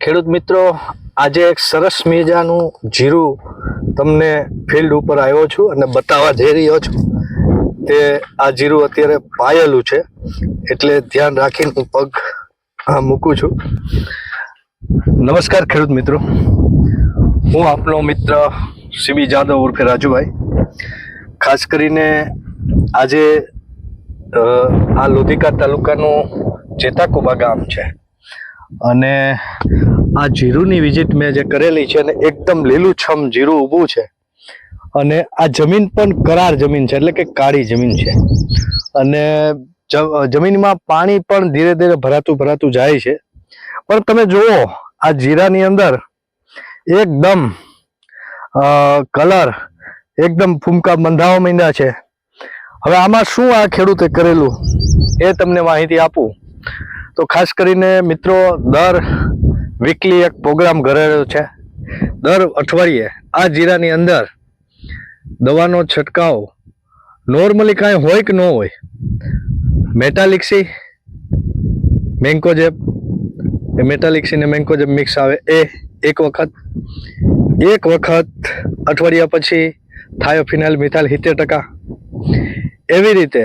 ખેડૂત મિત્રો, આજે એક સરસ મજાનું જીરું તમને ફિલ્ડ ઉપર આવ્યો છું અને બતાવવા જઈ રહ્યો છું. તે આ જીરું અત્યારે પાયેલું છે, એટલે ધ્યાન રાખીને હું પગ મૂકું છું. નમસ્કાર ખેડૂત મિત્રો. હું આપનો મિત્ર સીબી જાદવ ઉર્ફે રાજુભાઈ. ખાસ કરીને આજે આ લોધિકા તાલુકાનું ચેતાકુબા ગામ છે. અને આ જીરુની વિઝિટ મેં જે કરેલી છે ને, એકદમ લીલુંછમ જીરું ઊભું છે. અને આ જમીન પણ કરાર જમીન છે, એટલે કે કાળી જમીન છે. અને જમીનમાં પાણી પણ ધીરે ધીરે ભરાતું ભરાતું જાય છે. પણ તમે જુઓ, આ જીરાની અંદર એકદમ કલર, એકદમ ફૂમકા બંધાવા માંડ્યા છે. હવે આમાં શું આ ખેડૂતે કરેલું, એ તમને માહિતી આપું. તો ખાસ કરીને મિત્રો, દર વીકલી એક પ્રોગ્રામ ઘરેલો છે. દર અઠવાડિયે આ જીરાની અંદર દવાનો છંટકાવ નોર્મલી કાંઈ હોય કે ન હોય મેટાલિક્સી મેન્કોજેબ એ મેટાલિક્સી ને મેન્કોજેબ મિક્સ આવે, એ એક વખત એક વખત અઠવાડિયા પછી થાયોફિનાઇલ મિથાઇલ સિત્તેર ટકા. એવી રીતે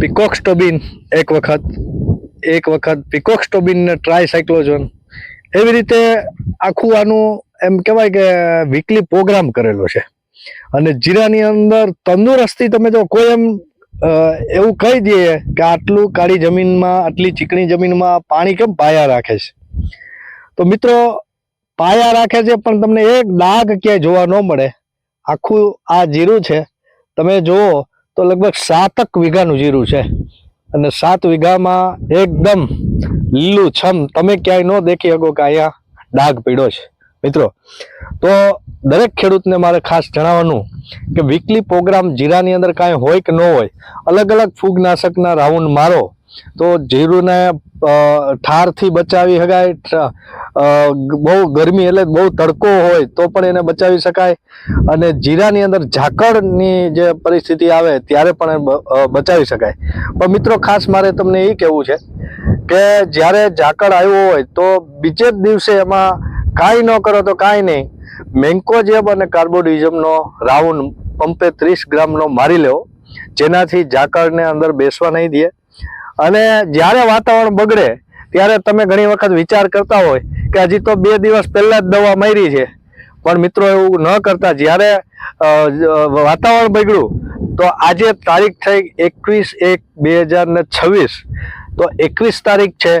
પિકોક્સટોબિન એક વખત એક વખત પિકોક્સટોબિન ને ટ્રાયસાયક્લોઝોન એવી રીતે આખું આનું એમ કહેવાય કે વીકલી પ્રોગ્રામ કરેલો છે. અને જીરાની અંદર તંદુરસ્તી તમે જો કોઈ એમ એવું કહી દઈએ કે આટલું કાળી જમીનમાં, આટલી ચીકણી જમીનમાં પાણી કેમ પાયા રાખે છે? તો મિત્રો, પાયા રાખે છે પણ તમને એક ડાઘ ક્યાંય જોવા ન મળે. આખું આ જીરું છે. તમે જુઓ તો લગભગ સાતક વીઘાનું જીરું છે. અને સાત વીઘામાં એકદમ લીલું છમ. તમે ક્યાંય ન દેખી શકો કે અહીંયા ડાઘ પીડો છે. મિત્રો, તો દરેક ખેડૂતને મારે ખાસ જણાવવાનું કે વીકલી પ્રોગ્રામ જીરાની અંદર કાંઈ હોય કે ન હોય અલગ અલગ ફૂગનાશકના રાઉન્ડ મારો. તો જીરુને ઠારથી બચાવી શકાય બહુ ગરમી એટલે બહુ તડકો હોય તો પણ એને બચાવી શકાય. અને જીરાની અંદર ઝાકળની જે પરિસ્થિતિ આવે ત્યારે પણ બચાવી શકાય. પણ મિત્રો, ખાસ મારે તમને એ કહેવું છે કે જ્યારે ઝાકળ આવ્યો હોય તો બીજે જ દિવસે એમાં કાંઈ ન કરો તો કાંઈ નહીં. મેન્કોજેબ અને કાર્બોડિઝમનો રાઉન્ડ પંપે ત્રીસ ગ્રામનો મારી લેવો. જેનાથી ઝાકળને અંદર બેસવા નહીં દે. અને જ્યારે વાતાવરણ બગડે, ત્યારે તમે ઘણી વખત વિચાર કરતા હોય કે હજી તો બે દિવસ પહેલા જ દવા મારી છે. પણ મિત્રો એવું ન કરતા. જ્યારે વાતાવરણ બગડ્યું, તો આજે તારીખ થઈ એકવીસ એક બે હજાર ને છવ્વીસ. તો એકવીસ તારીખ છે.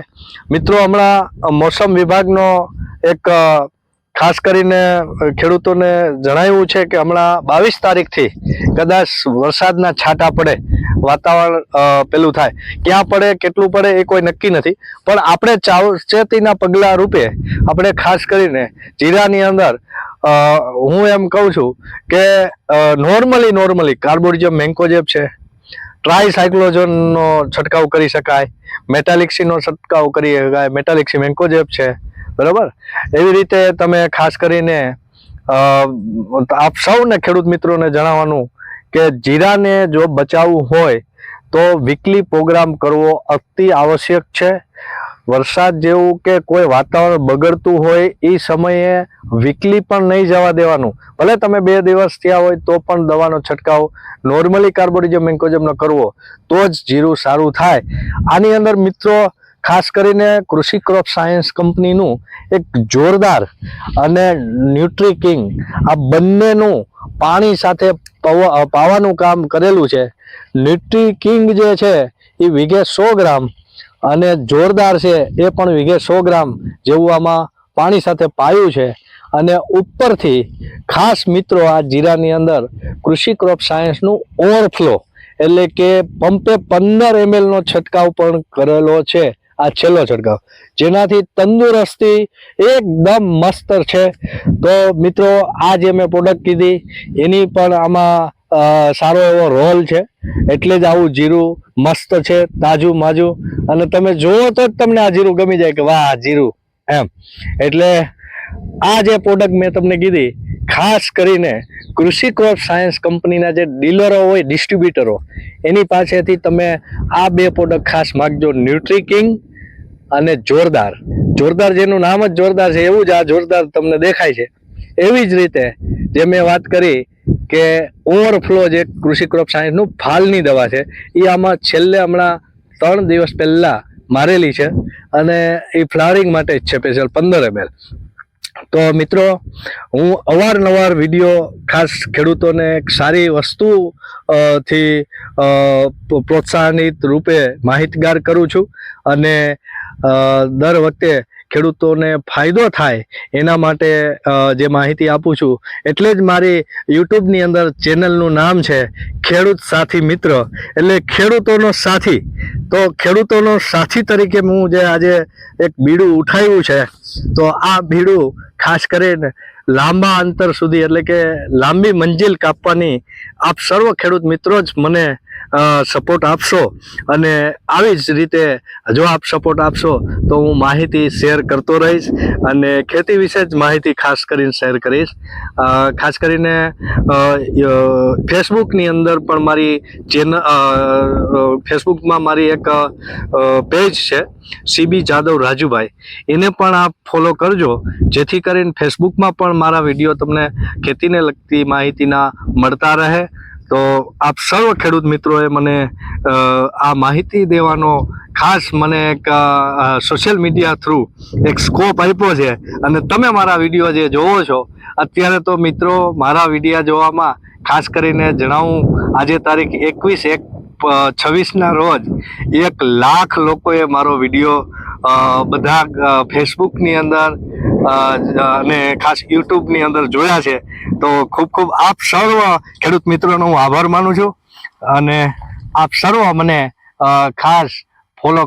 મિત્રો, હમણાં મોસમ વિભાગનો એક ખાસ કરીને ખેડૂતોને જણાવ્યું છે કે હમણાં બાવીસ તારીખથી કદાચ વરસાદના છાંટા પડે. વાતાવરણ પેલું થાય. ક્યાં પડે, કેટલું પડે એ કોઈ નક્કી નથી. પણ આપણે સાવચેતીના પગલાં રૂપે આપણે ખાસ કરીને જીરાની અંદર હું એમ કહું છું કે નોર્મલી નોર્મલી કાર્બોડિઝમ મેન્કોજેબ છે. ટ્રાયસાયક્લોજનનો છંટકાવ કરી શકાય. મેટાલિક્સીનો છંટકાવ કરી શકાય. મેટાલિક્સી મેન્કોજેબ છે. બરાબર? એવી રીતે તમે ખાસ કરીને આપ સૌને ખેડૂત મિત્રોને જણાવવાનું કે જીરાને જો બચાવવું હોય તો વીકલી પ્રોગ્રામ કરવો અતિ આવશ્યક છે. વરસાદ જેવું કે કોઈ વાતાવરણ બગડતું હોય એ સમયે વીકલી પણ નહીં જવા દેવાનું. ભલે તમે બે દિવસ થયા હોય તો પણ દવાનો છંટકાવ. નોર્મલી કાર્બોડિઝમ મેન્કોજમનો કરવો તો જ જીરું સારું થાય. આની અંદર મિત્રો ખાસ કરીને કૃષિ ક્રોપ સાયન્સ કંપનીનું એક જોરદાર અને ન્યુટ્રી કિંગ આ બંનેનું પાણી સાથે પાવાનું કામ કરેલું છે. લિટ્ટી કિંગ જે છે, એ વીઘે સો ગ્રામ અને જોરદાર છે, એ પણ વીઘે સો ગ્રામ જેવું આમાં પાણી સાથે પાયું છે. અને ઉપરથી ખાસ મિત્રો, આ જીરાની અંદર કૃષિ ક્રોપ સાયન્સનું ઓવરફ્લો એટલે કે પંપે પંદર એમએલનો છંટકાવ પણ કરેલો છે. આ છેલ્લો છંટકાવ જેનાથી તંદુરસ્તી એકદમ મસ્ત છે. તો મિત્રો, આ જે મેં પ્રોડક્ટ કીધી, એની પણ આમાં સારો એવો રોલ છે. એટલે જ આવું જીરું મસ્ત છે, તાજું માજું. અને તમે જુઓ તો જ તમને આ જીરું ગમી જાય કે વાહ જીરું. એમ. એટલે આ જે પ્રોડક્ટ મેં તમને કીધી, ખાસ કરીને કૃષિ ક્રોપ સાયન્સ કંપનીના જે ડીલરો હોય ડિસ્ટ્રીબ્યુટરો એની પાસેથી તમે આ બે પ્રોડક્ટ ખાસ માગજો. ન્યુટ્રી કિંગ અને જોરદાર. જોરદાર જેનું નામ જ જોરદાર છે, એવું જ આ જોરદાર તમને દેખાય છે. એવી જ રીતે જે મેં વાત કરી કે ઓવરફ્લો જે કૃષિ ક્રોપ સાયન્સનું ફાલની દવા છે એ આમાં છેલ્લે હમણાં ત્રણ દિવસ પહેલાં મારેલી છે અને એ ફ્લાવરિંગ માટે જ છે સ્પેશિયલ પંદર એમએલ તો મિત્રો, હું અવારનવાર વીડિયો ખાસ ખેડૂતોને એક સારી વસ્તુ થી પ્રોત્સાહનિત રૂપે માહિતગાર કરું છું અને દર વખતે ખેડૂતોને ફાયદો થાય એના માટે જે માહિતી આપું છું, એટલે જ મારી યુટ્યુબની અંદર ચેનલનું નામ છે ખેડૂત સાથી મિત્ર. એટલે ખેડૂતોનો સાથી. તો ખેડૂતોનો સાથી તરીકે હું જે આજે એક બીડું ઉઠાવ્યું છે, તો આ બીડું ખાસ કરીને લાંબા અંતર સુધી, એટલે કે લાંબી મંજિલ કાપવાની આપ સર્વ ખેડૂત મિત્રો જ મને સપોર્ટ આપશો અને આવી જ રીતે જો આપ સપોર્ટ આપશો તો હું માહિતી શેર કરતો રહીશ અને ખેતી વિશે જ માહિતી ખાસ કરીને શેર કરીશ. ખાસ કરીને ફેસબુકની અંદર પણ મારી ચેનલ ફેસબુકમાં મારી એક પેજ છે સીબી જાદવ રાજુભાઈ. એને પણ આપ ફોલો કરજો, જેથી કરીને ફેસબુકમાં પણ મારા વીડિયો તમને ખેતીને લગતી માહિતીના મળતા રહે તો આપ સર્વ ખેડૂત મિત્રોએ મને આ માહિતી દેવાનો ખાસ મને એક સોશિયલ મીડિયા થ્રુ એક સ્કોપ આપ્યો છે. અને તમે મારા વીડિયો જે જોવો છો, અત્યારે તો મિત્રો મારા વિડીયા જોવામાં ખાસ કરીને જણાવું, આજે તારીખ એકવીસ એક છવ્વીસના રોજ એક લાખ લોકોએ મારો વીડિયો બધા ફેસબુકની અંદર અને ખાસ યુટ્યુબની અંદર જોયા છે. તો ખૂબ ખૂબ આપ સર્વ ખેડૂત મિત્રોનો હું આભાર માનું છું. અને આપ સર્વ મને ખાસ ફોલો